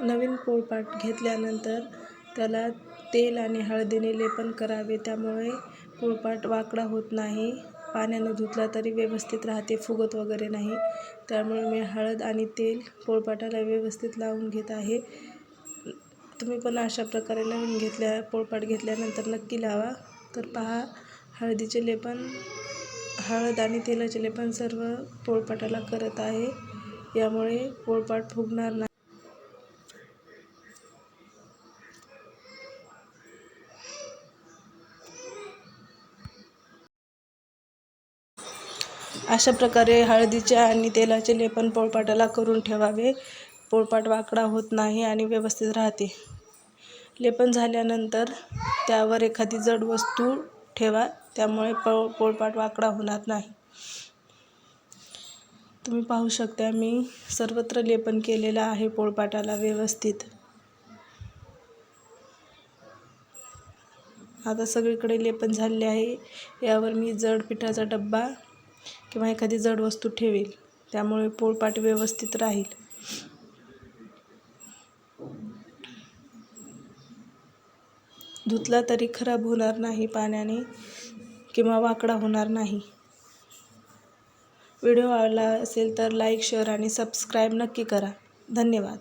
नवीन पोळपाट घेतल्यानंतर त्याला तेल आणि हळदीने लेपन करावे. त्यामुळे पोळपाट वाकडा होत नाही. पाण्यानं धुतला तरी व्यवस्थित राहते फुगत वगैरे नाही. त्यामुळे मी हळद आणि तेल पोळपाटाला व्यवस्थित लावून घेत आहे. तुम्ही पण अशा प्रकारे नवीन घेतल्या पोळपाट घेतल्यानंतर नक्की लावा. तर पहा हळदीचे लेपन हळद आणि तेलाचे लेपन सर्व पोळपाटाला करत आहे. यामुळे पोळपाट फुगणार नाही. अशा प्रकारे हळदीचे आणि तेलाचे लेपन पोळपाटाला करून ठेवावे. पोळपाट वाकडा होत नाही आणि व्यवस्थित राहते. लेपन झाल्यानंतर त्यावर एखादी जड वस्तू ठेवा त्यामुळे पो पोळपाट वाकडा होणार नाही. तुम्ही पाहू शकता मी सर्वत्र लेपन केलेलं आहे पोळपाटाला व्यवस्थित. आता सगळीकडे लेपन झालेले आहे. यावर मी जड पिठाचा डब्बा किंवा एखादी जड वस्तू ठेवेल त्यामुळे पोळपाट व्यवस्थित राहील. धुतला तरी खराब होणार नाही पाण्याने किंवा वाकडा होणार नाही. व्हिडिओ आवडला असेल तर लाईक शेअर आणि सबस्क्राईब नक्की करा. धन्यवाद.